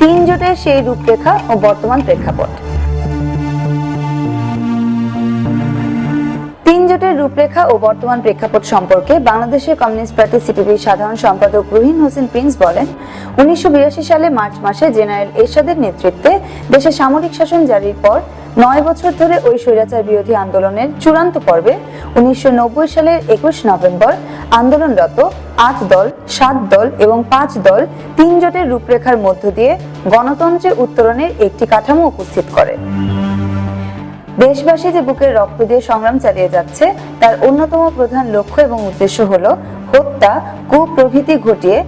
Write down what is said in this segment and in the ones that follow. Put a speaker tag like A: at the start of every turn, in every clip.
A: তিন জোটের সেই রূপরেখা ও বর্তমান প্রেক্ষাপট। তিন জোটের রূপরেখা ও বর্তমান প্রেক্ষাপট সম্পর্কে বাংলাদেশের কমিউনিস্ট পার্টি সিপিবির সাধারণ সম্পাদক রুহিন হোসেন প্রিন্স বলেন, উনিশশো সালে মার্চ মাসে জেনারেল এরশাদের নেতৃত্বে দেশে সামরিক শাসন জারির পর নয় বছর ধরে ওই স্বৈরাচার বিরোধী আন্দোলনের চূড়ান্ত পর্বে উনিশশো নব্বই সালের একুশ নভেম্বর আন্দোলনরত আট দল, সাত দল এবং পাঁচ দল তিন জোটের রূপরেখার মধ্য দিয়ে গণতন্ত্রের উত্তরণের একটি কাঠামো উপস্থিত করে। দেশবাসী যে বুকের রক্ত দিয়ে সংগ্রাম চালিয়ে যাচ্ছে, তার অন্যতম প্রধান লক্ষ্য এবং উদ্দেশ্য হল হত্যা, কুপ্রভৃতি ঘটিয়ে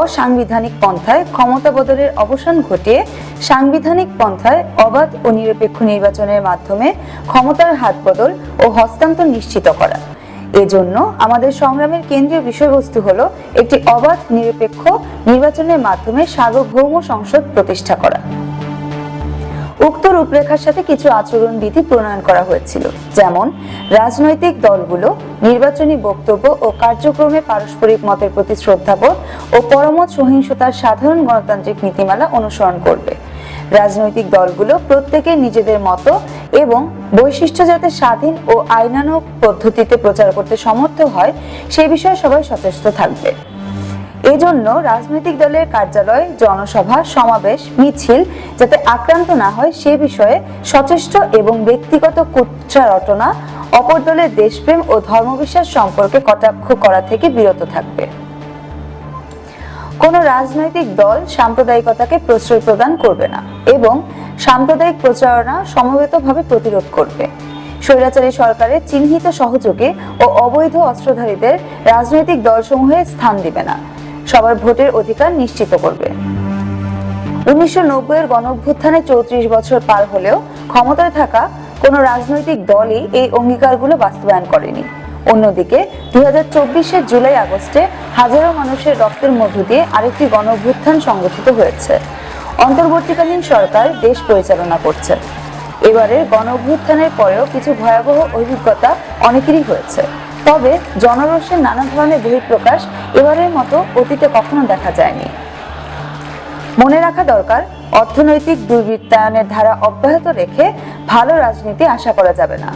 A: অসাংবিধানিক পন্থায় ক্ষমতা বদলের অবসান ঘটিয়ে সাংবিধানিক পন্থায় অবাধ ও নিরপেক্ষ নির্বাচনের মাধ্যমে ক্ষমতার হাত বদল ও হস্তান্তর নিশ্চিত করা। এজন্য আমাদের সংগ্রামের কেন্দ্রীয় বিষয়বস্তু হলো একটি অবাধ, নিরপেক্ষ নির্বাচনের মাধ্যমে সার্বভৌম সংসদ প্রতিষ্ঠা করা। উক্ত রূপরেখার সাথে কিছু আচরণ বিধি প্রণয়ন করা হয়েছিল, যেমন রাজনৈতিক দলগুলো নির্বাচনী বক্তব্য ও কার্যক্রমে পারস্পরিক মতের প্রতি শ্রদ্ধাবোধ ও পরমত সহিংসতার সাধারণ গণতান্ত্রিক নীতিমালা অনুসরণ করবে। রাজনৈতিক দলগুলো প্রত্যেকে নিজেদের মতো এবং বৈশিষ্ট্য যাতে স্বাধীন ও আইনানুগ পদ্ধতিতে প্রচার করতে সমর্থ হয়, সে বিষয়ে সবাই সচেষ্ট থাকবে। এজন্য রাজনৈতিক দলের কার্যালয়, জনসভা, সমাবেশ, মিছিল যাতে আক্রান্ত না হয়, সে বিষয়ে সচেষ্ট এবং ব্যক্তিগত কুচ্চা রটনা অপর দলের দেশপ্রেম ও ধর্মবিশ্বাস সম্পর্কে কটাক্ষ করা থেকে বিরত থাকবে। কোন রাজনৈতিক দল সাম্প্রদায়িকতাকে প্রশ্রয় প্রদান করবে না এবং সাম্প্রদায়িক প্রচারণা সমবেতভাবে প্রতিরোধ করবে। স্বৈরাচারী সরকারের চিহ্নিত সহযোগী ও অবৈধ অস্ত্রধারীদের রাজনৈতিক দলসমূহে স্থান দিবে না। সবার ভোটের অধিকার নিশ্চিত করবে। উনিশশো নব্বইয়ের গণঅভ্যুত্থানে চৌত্রিশ বছর পার হলেও ক্ষমতায় থাকা কোনো রাজনৈতিক দলই এই অঙ্গীকারগুলো বাস্তবায়ন করেনি। অন্যদিকে দুই হাজার চব্বিশের জুলাই আগস্টে হাজারো মানুষের রক্তের মধ্য দিয়ে আরেকটি গণঅভ্যুত্থান সংগঠিত হয়েছে। অন্তর্বর্তীকালীন সরকার দেশ পরিচালনা করছে। এবারের গণঅভ্যুত্থানের পরেও কিছু ভয়াবহ অভিজ্ঞতা অনেকেরই হয়েছে। তবে জনরোষের নানা ধরনের বহিঃপ্রকাশ এবারের মতো অতীতে কখনো দেখা যায়নি। মনে রাখা দরকার, অর্থনৈতিক দুর্বৃত্তায়নের ধারা অব্যাহত রেখে ভালো রাজনীতি আশা করা যাবে না।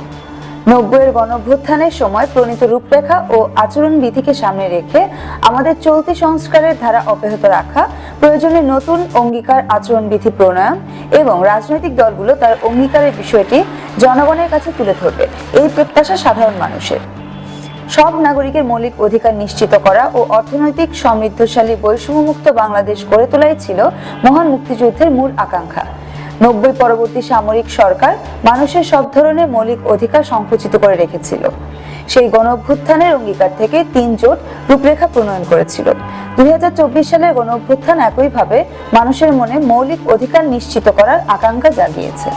A: নব্বইয়ের গণভ্যুত্থানের সময় প্রণীত রূপরেখা ও আচরণ বিধিকে সামনে রেখে আমাদের চলতি সংস্কারের ধারা অব্যাহত রাখা, প্রয়োজনে নতুন অঙ্গীকার আচরণ বিধি প্রণয়ন এবং রাজনৈতিক দলগুলো তার অঙ্গীকারের বিষয়টি জনগণের কাছে তুলে ধরবে। এই প্রত্যাশা সাধারণ মানুষের। সব নাগরিকের মৌলিক অধিকার নিশ্চিত করা ও অর্থনৈতিক সমৃদ্ধশালী বৈষম্যমুক্ত বাংলাদেশ গড়ে তোলাই ছিল মহান মুক্তিযুদ্ধের মূল আকাঙ্ক্ষা। নব্বই পরবর্তী সামরিক সরকার মানুষের সব ধরনের মৌলিক অধিকার সংকুচিত করে রেখেছিল। সেই গণঅভ্যুত্থানের অঙ্গীকার থেকে তিন জোট রূপরেখা প্রণয়ন করেছিল। দুই হাজার চব্বিশ সালের গণঅভ্যুত্থান একইভাবে মানুষের মনে মৌলিক অধিকার নিশ্চিত করার আকাঙ্ক্ষা জাগিয়েছে।